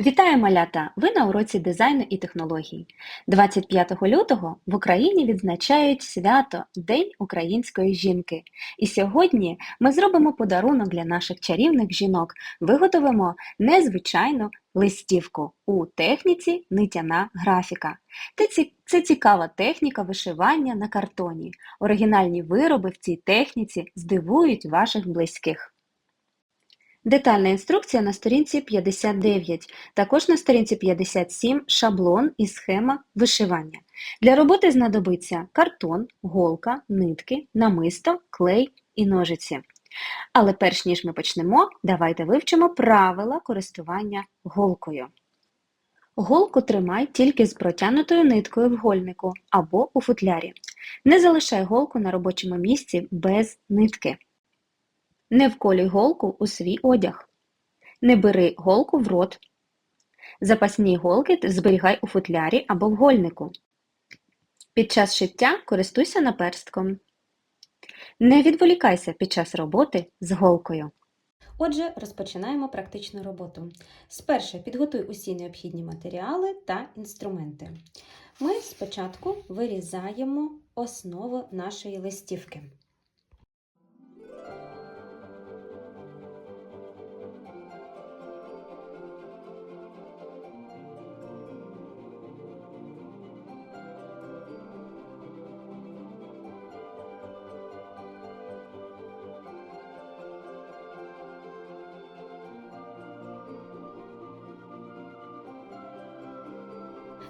Вітаю малята! Ви на уроці дизайну і технологій. 25 лютого в Україні відзначають свято День української жінки. І сьогодні ми зробимо подарунок для наших чарівних жінок, виготовимо незвичайну листівку у техніці нитяна графіка. Це цікава техніка вишивання на картоні. Оригінальні вироби в цій техніці здивують ваших близьких. Детальна інструкція на сторінці 59, також на сторінці 57 шаблон і схема вишивання. Для роботи знадобиться картон, голка, нитки, намисто, клей і ножиці. Але перш ніж ми почнемо, давайте вивчимо правила користування голкою. Голку тримай тільки з протягнутою ниткою в гольнику або у футлярі. Не залишай голку на робочому місці без нитки. Не вколюй голку у свій одяг. Не бери голку в рот. Запасні голки зберігай у футлярі або в гольнику. Під час шиття користуйся наперстком. Не відволікайся під час роботи з голкою. Отже, розпочинаємо практичну роботу. Спершу підготуй усі необхідні матеріали та інструменти. Ми спочатку вирізаємо основу нашої листівки.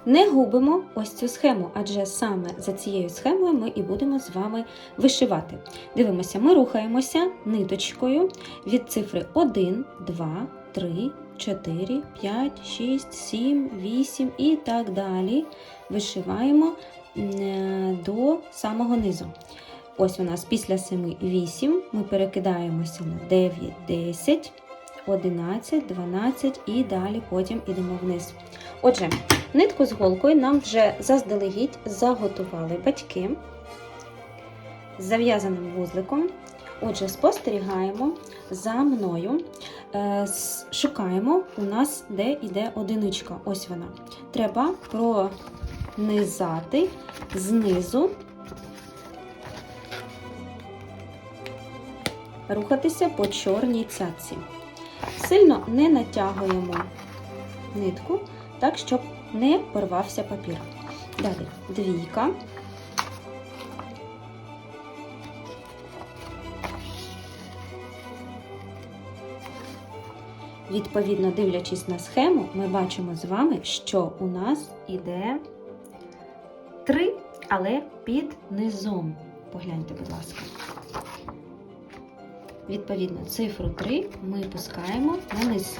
Не губимо ось цю схему, адже саме за цією схемою ми і будемо з вами вишивати. Дивимося, ми рухаємося ниточкою від цифри 1, 2, 3, 4, 5, 6, 7, 8 і так далі. Вишиваємо е, до самого низу. Ось у нас після 7 8 ми перекидаємося на 9, 10, 11, 12 і далі потім ідемо вниз. Отже, нитку з голкою нам вже заздалегідь заготували батьки з зав'язаним вузликом. Отже, спостерігаємо за мною, Е, шукаємо у нас, де йде одиничка. Ось вона. Треба пронизати знизу, рухатися по чорній цятці. Сильно не натягуємо нитку, так, щоб не порвався папір. Далі двійка. Відповідно, дивлячись на схему, ми бачимо з вами, що у нас іде три, але під низом. Погляньте, будь ласка. Відповідно, цифру 3 ми пускаємо на низ.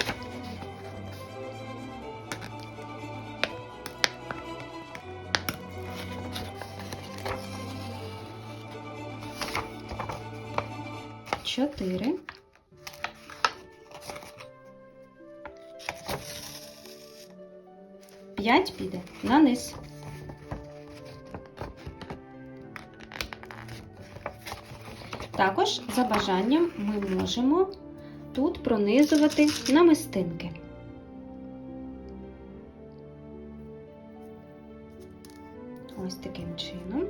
Чотири. П'ять піде на низ. Також за бажанням ми можемо тут пронизувати намистинки. Ось таким чином.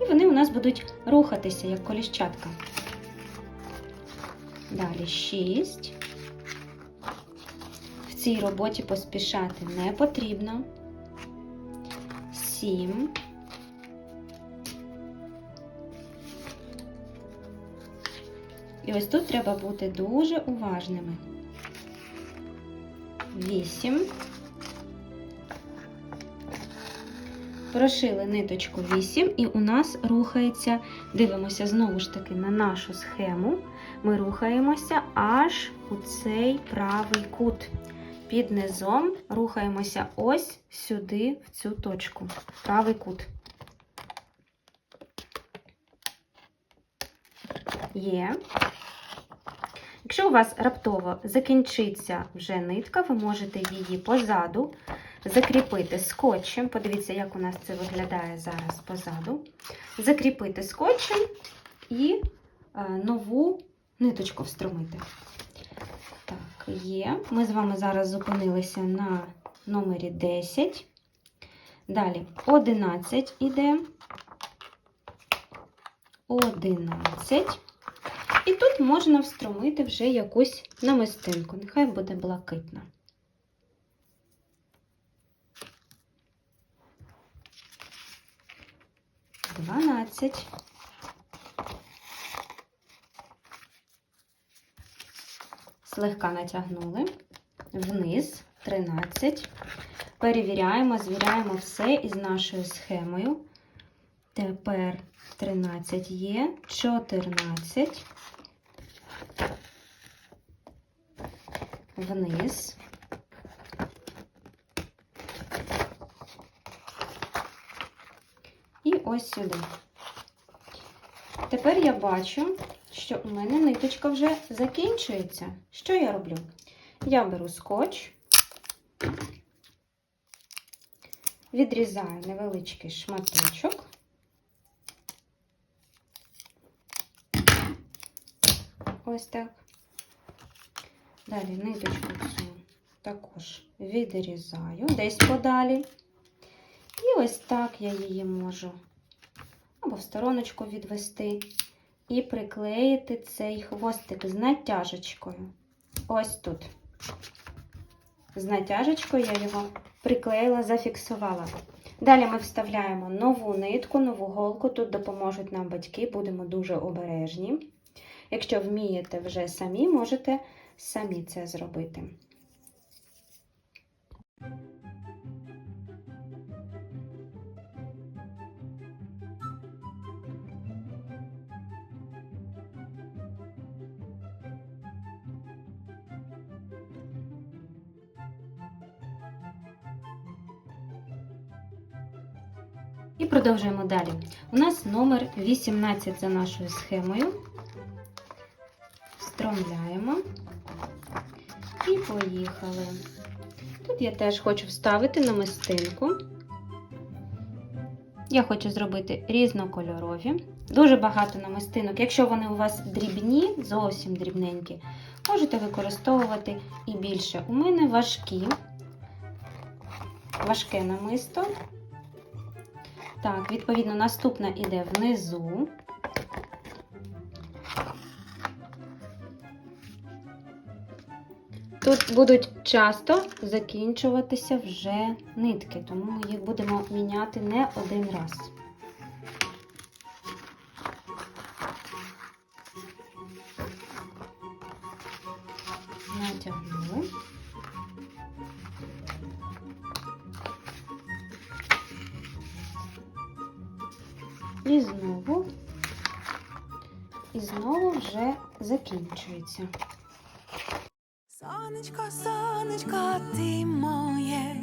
І вони у нас будуть рухатися як коліщатка. Далі 6. В цій роботі поспішати не потрібно. 7. І ось тут треба бути дуже уважними. 8. Прошили ниточку 8, і у нас рухається, дивимося знову ж таки на нашу схему. Ми рухаємося аж у цей правий кут. Під низом рухаємося ось сюди, в цю точку, правий кут. Є. Якщо у вас раптово закінчиться вже нитка, ви можете її позаду закріпити скотчем. Подивіться, як у нас це виглядає зараз позаду. Закріпити скотчем і е, нову ниточку встромити. Так, є. Ми з вами зараз зупинилися на номері 10. Далі 11 іде. 11. І тут можна встромити вже якусь намистинку. Нехай буде блакитна. Дванадцять. Слегка натягнули. Вниз 13. Перевіряємо, звіряємо все із нашою схемою. Тепер 13 є, 14. Вниз. І ось сюди. Тепер я бачу, що у мене ниточка вже закінчується. Що я роблю? Я беру скотч, відрізаю невеличкий шматочок. Ось так. Далі ниточку цю також відрізаю десь подалі. І ось так я її можу або в стороночку відвести і приклеїти цей хвостик з натяжечкою. Ось тут. З натяжечкою я його приклеїла, зафіксувала. Далі ми вставляємо нову нитку, нову голку. Тут допоможуть нам батьки, будемо дуже обережні. Якщо вмієте вже самі, можете самі це зробити. І продовжуємо далі. У нас номер 18 за нашою схемою. Встромляємо і поїхали. Тут я теж хочу вставити намистинку. Я хочу зробити різнокольорові. Дуже багато намистинок. Якщо вони у вас дрібні, зовсім дрібненькі, можете використовувати і більше. У мене важкі, важке намисто. Так, відповідно, наступна іде внизу. Тут будуть часто закінчуватися вже нитки, тому ми їх будемо міняти не один раз. Натягнули. І знову, і знову вже закінчується. Сонечко, сонечко, ти моє.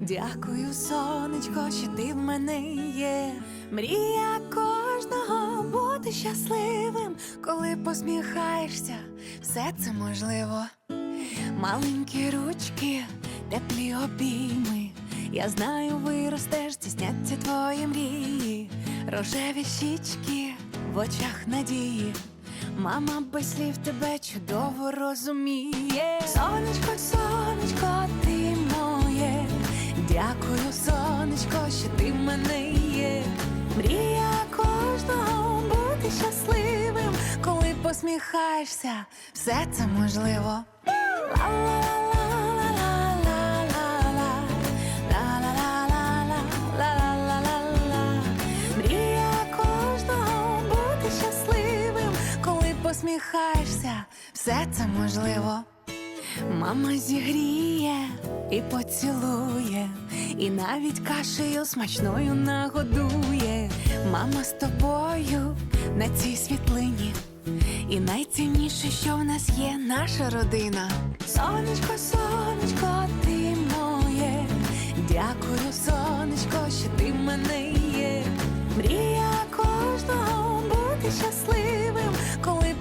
Дякую, сонечко, що ти в мене є. Мрія кожного бути щасливим, коли посміхаєшся, все це можливо. Маленькі ручки, теплі обійми. Я знаю, виростеш, здійсняться твої мрії, рожеві щічки в очах надії. Мама без слів тебе чудово розуміє. Сонечко, сонечко, ти моє. Дякую, сонечко, що ти в мене є. Мрія кожного бути щасливим, коли посміхаєшся, все це можливо. Ла-ла-ла-ла-ла-ла-ла. Можливо. Мама зігріє і поцілує, і навіть кашею смачною нагодує. Мама з тобою на цій світлині. І найцінніше, що в нас є наша родина. Сонечко, сонечко, ти моє. Дякую, сонечко, що ти мене є. Мрія кожного бути щасливим,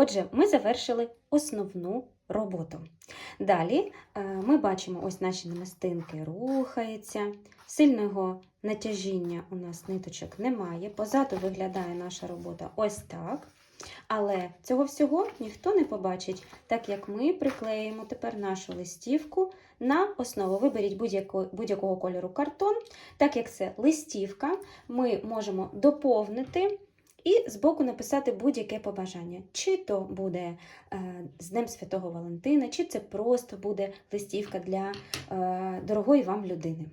Отже, ми завершили основну роботу. Далі е, ми бачимо, ось наші намистинки рухаються, сильного натяжіння у нас ниточок немає. Позаду виглядає наша робота ось так. Але цього всього ніхто не побачить, так як ми приклеїмо тепер нашу листівку на основу. Виберіть будь-яко- будь-якого кольору картон. Так як це листівка, ми можемо доповнити і збоку написати будь-яке побажання. Чи то буде е, з Днем Святого Валентина, чи це просто буде листівка для е, дорогої вам людини.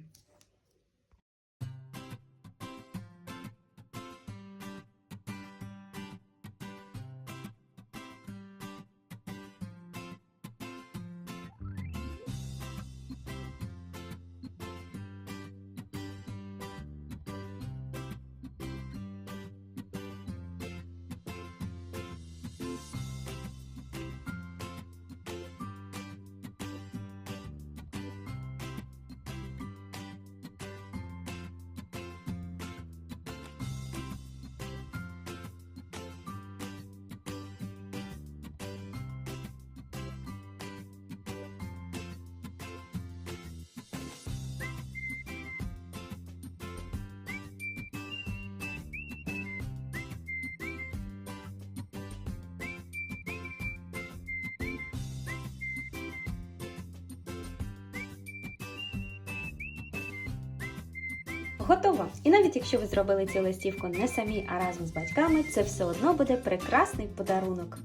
Готово! І навіть якщо ви зробили цю листівку не самі, а разом з батьками, це все одно буде прекрасний подарунок.